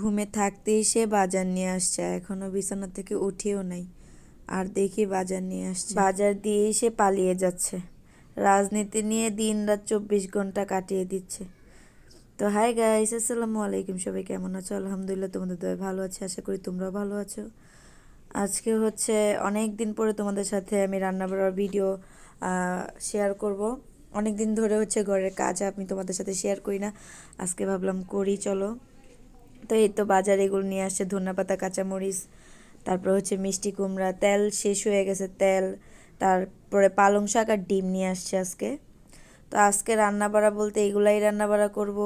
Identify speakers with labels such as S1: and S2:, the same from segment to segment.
S1: ঘুমে সে বাজার নিয়ে আসছে, এখনও বিছানা থেকে উঠেও নাই। আর দেখি বাজার নিয়ে আসছে। বাজার দিয়েই সে পালিয়ে যাচ্ছে। রাজনীতি নিয়ে দিন রাত চব্বিশ ঘণ্টা কাটিয়ে দিচ্ছে। তো হাই গাইস আসসালামু আলাইকুম। সবাই কেমন আছো? আলহামদুলিল্লাহ, তোমাদের দয় ভালো আছে। আশা করি তোমরাও ভালো আছো। আজকে হচ্ছে অনেক দিন পরে তোমাদের সাথে আমি রান্না বাড়ার ভিডিও শেয়ার করব। অনেক দিন ধরে হচ্ছে ঘরের কাজ, আমি তোমাদের সাথে শেয়ার করি না। আজকে ভাবলাম করি, চলো। তো এই তো বাজারে এগুলো নিয়ে আসছে ধন্যপাতা কাঁচামরিচ, তারপর হচ্ছে মিষ্টি কুমড়া, তেল শেষ হয়ে গেছে তেল, তারপরে পালং শাক আর ডিম নিয়ে আসছে আজকে। তো আজকে রান্না বাড়া বলতে এগুলাই রান্না বাড়া করব,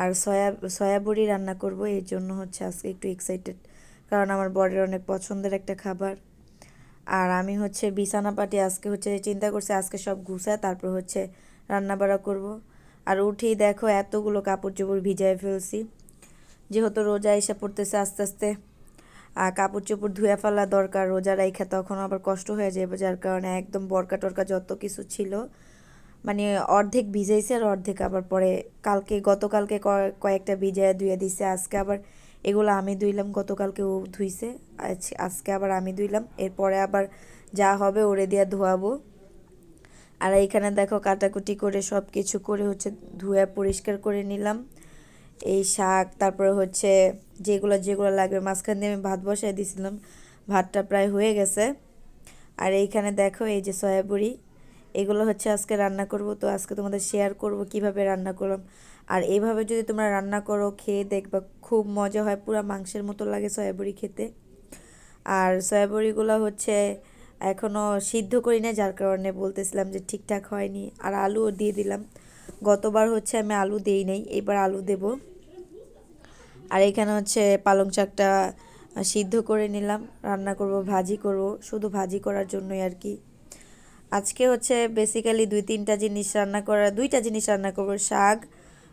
S1: আর সয়া সয়াবড়ি রান্না করব, এর জন্য হচ্ছে আজকে একটু এক্সাইটেড কারণ আমার বরের অনেক পছন্দের একটা খাবার। আর আমি হচ্ছে বিছানা পাটি আজকে হচ্ছে চিন্তা করছি আজকে সব ঘুষায় তারপর হচ্ছে রান্না বাড়া করব। আর উঠেই দেখো এতগুলো কাপড় চোপড় ভিজায় ফেলছি। যেহেতু রোজা এসে পড়তেছে আস্তে আস্তে, আর কাপড় চোপড় ধুয়ে ফেলা দরকার, রোজা রাইখা তখন আবার কষ্ট হয়ে যাবে, যার কারণে একদম বরকা টরকা যত কিছু ছিল মানে অর্ধেক ভিজাইছে আর অর্ধেক আবার পরে কালকে, গতকালকে কয়েকটা ভিজায় ধুয়ে দিছে, আজকে আবার এগুলো আমি ধুইলাম গতকালকে ও ধুইছে আজকে আবার আমি ধুইলাম, এরপরে আবার যা হবে ওরে দিয়ে ধোয়াবো। আর এইখানে দেখো কাটাকুটি করে সব কিছু করে হচ্ছে ধুয়ে পরিষ্কার করে নিলাম। এই শাক, তারপরে হচ্ছে যেগুলো যেগুলো লাগবে, মাঝখান দিয়ে আমি ভাত বসাই দিয়েছিলাম ভাতটা প্রায় হয়ে গেছে। আর এইখানে দেখো এই যে সয়াবুড়ি, এগুলো হচ্ছে আজকে রান্না করব, তো আজকে তোমাদের শেয়ার করব কীভাবে রান্না করলাম। আর এইভাবে যদি তোমরা রান্না করো, খেয়ে দেখবা খুব মজা হয়, পুরো মাংসের মতো লাগে সয়াবড়ি খেতে। আর সয়াবড়িগুলো হচ্ছে এখনও সিদ্ধ করি না যার কারণে বলতেছিলাম যে ঠিকঠাক হয়নি। আর আলুও দিয়ে দিলাম। গতবার হচ্ছে আমি আলু দিই নাই, এবার আলু দেব। আর এখানে হচ্ছে পালং শাকটা সিদ্ধ করে নিলাম, রান্না করব, ভাজি করব, শুধু ভাজি করার জন্যই আর কি। আজকে হচ্ছে বেসিক্যালি দুই তিনটা জিনিস রান্না করা, দুইটা জিনিস রান্না করব, শাক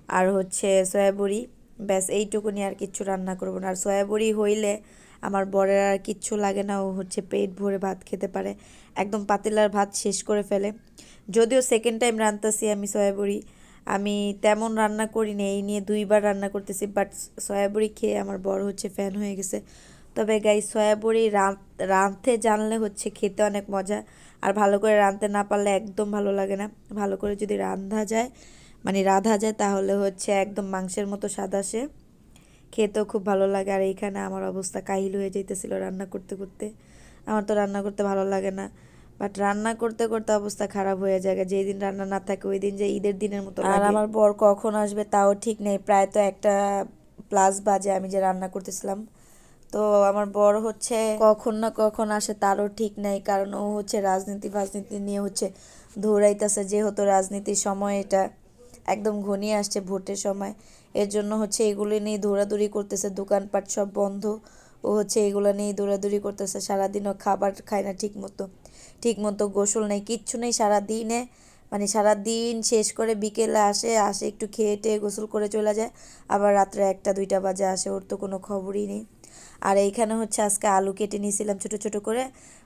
S1: আর হচ্ছে সয়াবড়ি। ব্যাস, এইটুকুনি আর কিচ্ছু রান্না করব না। আর সয়াবড়ি হইলে আমার বরের আর কিচ্ছু লাগে না, ও হচ্ছে পেট ভরে ভাত খেতে পারে। একদম পাতিলার ভাত শেষ করে ফেলে। যদিও সেকেন্ড টাইম রান্তাছি আমি সয়াবড়ি। আমি তেমন রান্না করি না এই নিয়ে দুইবার রান্না করতেছি বাট সয়াবড়ি খেয়ে আমার বড় হচ্ছে ফ্যান হয়ে গেছে। তবে গাই সয়াবড়ি রাঁধতে জানলে হচ্ছে খেতে অনেক মজা, আর ভালো করে রাঁধতে না পারলে একদম ভালো লাগে না। ভালো করে যদি রান্ধা যায় মানে রাধা যায় তাহলে হচ্ছে একদম মাংসের মতো স্বাদ আসে। খেতেও খুব ভালো লাগে। আর এইখানে আমার অবস্থা কাহিল হয়ে যেতেছিল রান্না করতে করতে। আমার তো রান্না করতে ভালো লাগে না। বাট রান্না করতে করতে অবস্থা খারাপ হয়ে যায়। যেই দিন রান্না না থাকে ওই দিন যে ঈদের দিনের মতো আর আমার বর কখন আসবে তাও ঠিক নেই। প্রায় তো একটা প্লাস বাজে আমি যে রান্না করতেছিলাম। তো আমার বড় হচ্ছে কখন না কখন আসে তারও ঠিক নেই। কারণ ও হচ্ছে রাজনীতি ফাজনীতি নিয়ে হচ্ছে দৌড়াইতেছে। যেহেতু রাজনীতির সময় এটা একদম ঘনিয়ে আসছে ভোটের সময়। এর জন্য হচ্ছে এগুলি নিয়ে দৌড়াদৌড়ি করতেছে, দোকানপাট সব বন্ধ। ও হচ্ছে এগুলো নিয়ে দৌড়াদৌড়ি করতেছে, সারাদিনও খাবার খায় না ঠিক মতো ঠিক মতো গোসল নেই, কিচ্ছু নেই সারাদিনে। মানে সারা দিন শেষ করে বিকেলে আসে আসে একটু খেয়ে টেয়ে গোসল করে চলে যায়। আবার রাত্রে একটা, দুইটা বাজে আসে, ওর তো কোনো খবরই নেই। আর এইখানে হচ্ছে আজকে আলু কেটে নিয়েছিলাম ছোট ছোট করে।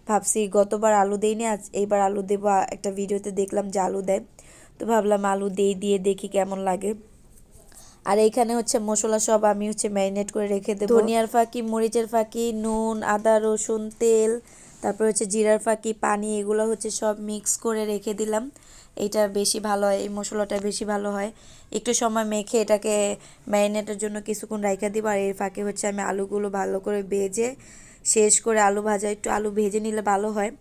S1: ভাবছি গতবার আলু দেইনি, আজ এইবার আলু দেবো। একটা ভিডিওতে দেখলাম যে আলু দেয়। তো ভাবলাম আলু দিয়ে দিয়ে দেখি কেমন লাগে। আর এইখানে হচ্ছে মশলা সব আমি হচ্ছে ম্যারিনেট করে রেখে দেবো। ধনিয়ার ফাঁকি, মরিচের ফাঁকি, নুন, আদা, রসুন, তেল, তারপর হচ্ছে জিরার ফাঁকি, পানি, এগুলো হচ্ছে সব মিক্স করে রেখে দিলাম। এটা বেশি ভালো হয়, এই মশলাটা বেশি ভালো হয়। একটু সময় মেখে এটাকে ম্যারিনেটের জন্য কিছুক্ষণ রাইখা দিব আর এর ফাঁকে হচ্ছে আমি আলুগুলো ভালো করে ভেজে শেষ করে আলু ভাজা, একটু আলু ভেজে নিলে ভালো হয়।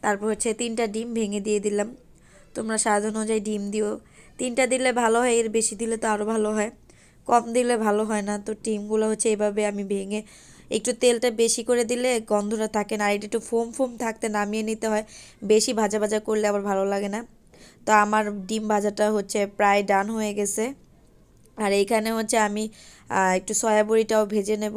S1: তারপর হচ্ছে তিনটা ডিম ভেঙে দিয়ে দিলাম। তোমরা স্বাদ অনুযায়ী ডিম দিও। তিনটা দিলে ভালো হয়, এর বেশি দিলে তো আরও ভালো হয়। কম দিলে ভালো হয় না। তো ডিমগুলো হচ্ছে এভাবে আমি ভেঙে একটু তেলটা বেশি করে দিলে গন্ধটা থাকে না। আর একটু ফোম ফোম থাকতে নামিয়ে নিতে হয়। বেশি ভাজা ভাজা করলে আবার ভালো লাগে না। তো আমার ডিম ভাজাটা হচ্ছে প্রায় ডান হয়ে গেছে। আর এইখানে হচ্ছে আমি একটু সয়াবড়িটাও ভেজে নেব।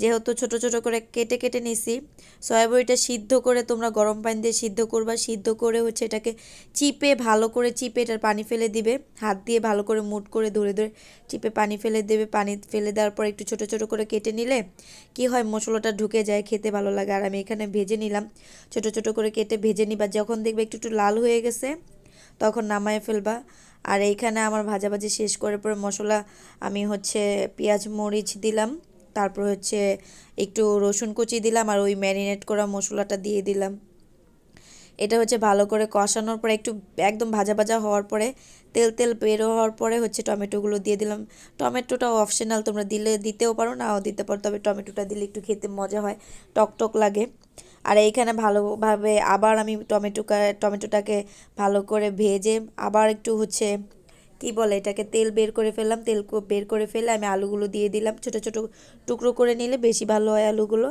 S1: যেহেতু ছোট ছোট করে কেটে কেটে নিছি সয়াবড়িটা সিদ্ধ করে তোমরা গরম পানি দিয়ে সিদ্ধ করবা। সিদ্ধ করে হচ্ছে এটাকে চিপে ভালো করে চিপে এটার পানি ফেলে দিবে। হাত দিয়ে ভালো করে মুট করে ধরে ধরে চিপে পানি ফেলে দেবে। পানি ফেলে দেওয়ার পর একটু ছোট ছোট করে কেটে নিলে কি হয়, মশলাটা ঢুকে যায়, খেতে ভালো লাগে। আর আমি এখানে ভেজে নিলাম। ছোট ছোট করে কেটে ভেজে নিবা। যখন দেখবে একটু একটু লাল হয়ে গেছে তখন নামায় ফেলবা। আর এইখানে আমার ভাজাভাজি শেষ করে পরে মশলা আমি হচ্ছে পেঁয়াজ, মরিচ দিলাম। তারপর হচ্ছে একটু রসুন কুচি দিলাম আর ওই ম্যারিনেট করা মশলাটা দিয়ে দিলাম। এটা হচ্ছে ভালো করে কষানোর পরে একটু একদম ভাজা ভাজা হওয়ার পরে, তেল তেল বেরো হওয়ার পরে হচ্ছে টমেটোগুলো দিয়ে দিলাম। টমেটোটা অপশনাল, তোমরা দিলে দিতেও পারো, নাও দিতে পারো, তবে টমেটোটা দিলে একটু খেতে মজা হয় টক টক লাগে। আর এইখানে ভালোভাবে আবার আমি টমেটো টমেটোটাকে ভালো করে ভেজে আবার একটু হচ্ছে কি বলে এটাকে তেল বের করে ফেললাম, তেল বের করে ফেলে আমি আলুগুলো দিয়ে দিলাম। ছোট ছোট টুকরো করে নিলে বেশি ভালো হয় আলুগুলো।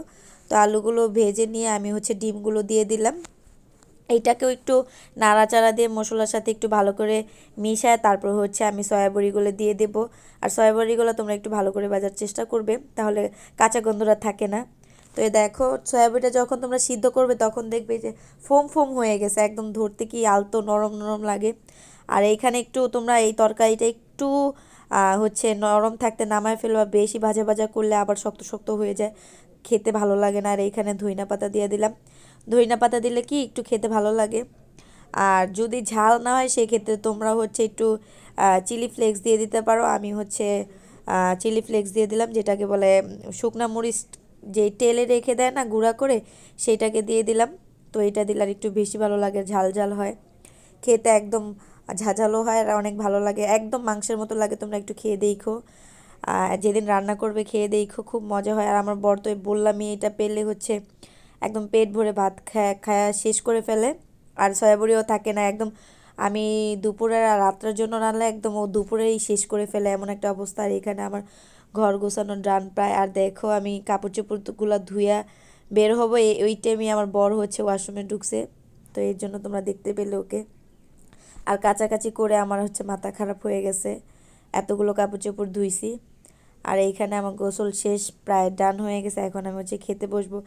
S1: তো আলুগুলো ভেজে নিয়ে আমি হচ্ছে ডিমগুলো দিয়ে দিলাম। এইটাকেও একটু নাড়াচাড়া দিয়ে মশলার সাথে একটু ভালো করে মিশায় তারপর হচ্ছে আমি সয়াবড়িগুলো দিয়ে দেবো। আর সয়াবড়িগুলো তোমরা একটু ভালো করে বাজার চেষ্টা করবে, তাহলে কাঁচা গন্ধটা থাকে না। তো এই দেখো, সয়াবিনটা যখন তোমরা সিদ্ধ করবে তখন দেখবে যে ফোম ফোম হয়ে গেছে, একদম ধরতে কি আলতো নরম নরম লাগে। আর এইখানে একটু তোমরা এই তরকারিটা একটু হচ্ছে নরম থাকতে নামায় ফেলবা, বেশি ভাজা ভাজা করলে আবার শক্ত শক্ত হয়ে যায়। খেতে ভালো লাগে না, আর এইখানে ধইনা পাতা দিয়ে দিলাম। ধইনা পাতা দিলে কি একটু খেতে ভালো লাগে। আর যদি ঝাল না হয় সেক্ষেত্রে তোমরা হচ্ছে একটু চিলি ফ্লেক্স দিয়ে দিতে পারো। আমি হচ্ছে চিলি ফ্লেক্স দিয়ে দিলাম, যেটাকে বলে শুকনা মরিচ যে তেলে রেখে দেয় না গুঁড়া করে, সেইটাকে দিয়ে দিলাম। তো এটা দিলে আর একটু বেশি ভালো লাগে, ঝাল ঝাল হয়। খেতে একদম ঝাঝালো হয় আর অনেক ভালো লাগে। একদম মাংসের মতো লাগে, তোমরা একটু খেয়ে দেখো। যেদিন রান্না করবে, খেয়ে দেখো, খুব মজা হয়। আর আমার বর তো বললামই এটা পেলে হচ্ছে একদম পেট ভরে ভাত খায়, খায়া শেষ করে ফেলে। আর সয়াবড়িও থাকে না, একদম আমি দুপুরের আর রাত্রের জন্য রান্না একদম ও দুপুরেই শেষ করে ফেলে, এমন একটা অবস্থা। আর এখানে আমার ঘর গোছানোর ডান প্রায়, আর দেখো আমি কাপড় চোপড়গুলো ধুইয়া বের হব। ওই টাইমে আমার বড় হচ্ছে ওয়াশরুমে ঢুকছে, তো এর জন্য তোমরা দেখতে পেলে ওকে। আর কাছাকাছি করে আমার হচ্ছে মাথা খারাপ হয়ে গেছে, এতগুলো কাপড় চোপড় ধুইছি। আর এইখানে আমার গোসল শেষ, প্রায় ডান হয়ে গেছে, এখন আমি হচ্ছে খেতে বসবো।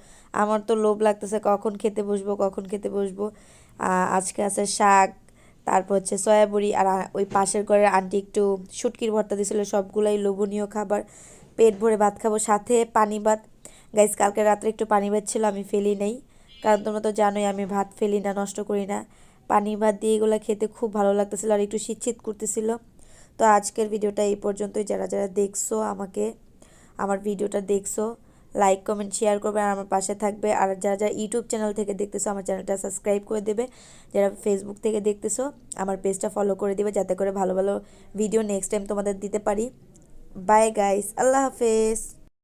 S1: আমার তো লোভ লাগতেছে কখন খেতে বসবো, কখন খেতে বসবো। আজকে আছে শাক তারপর হচ্ছে সয়াবড়ি আর ওই পাশের ঘরের আন্টি একটু শুটকির ভর্তা দিয়েছিলো, সবগুলাই লোভনীয় খাবার। পেট ভরে ভাত খাব, সাথে পানি ভাত। গাইজ কালকে রাত্রে একটু পানি ভাত ছিল, আমি ফেলি নেই। কারণ তোমরা তো জানোই, আমি ভাত ফেলি না, নষ্ট করি না। পানি ভাত দিয়ে এগুলো খেতে খুব ভালো লাগতেছিলো আর একটু শীত শীত করতেছিল। তো আজকের ভিডিওটা এই পর্যন্তই। যারা যারা দেখছ আমাকে, আমার ভিডিওটা দেখছ লাইক কমেন্ট শেয়ার করবে আর আমার পাশে থাকবে। আর যারা যারা ইউটিউব চ্যানেল থেকে দেখতেছো, আমার চ্যানেলটা সাবস্ক্রাইব করে দেবে। যারা ফেসবুক থেকে দেখতেছো, আমার পেজটা ফলো করে দেবে যাতে করে ভালো ভালো ভিডিও নেক্সট টাইম তোমাদের দিতে পারি। বাই গাইস আল্লাহ হাফেজ।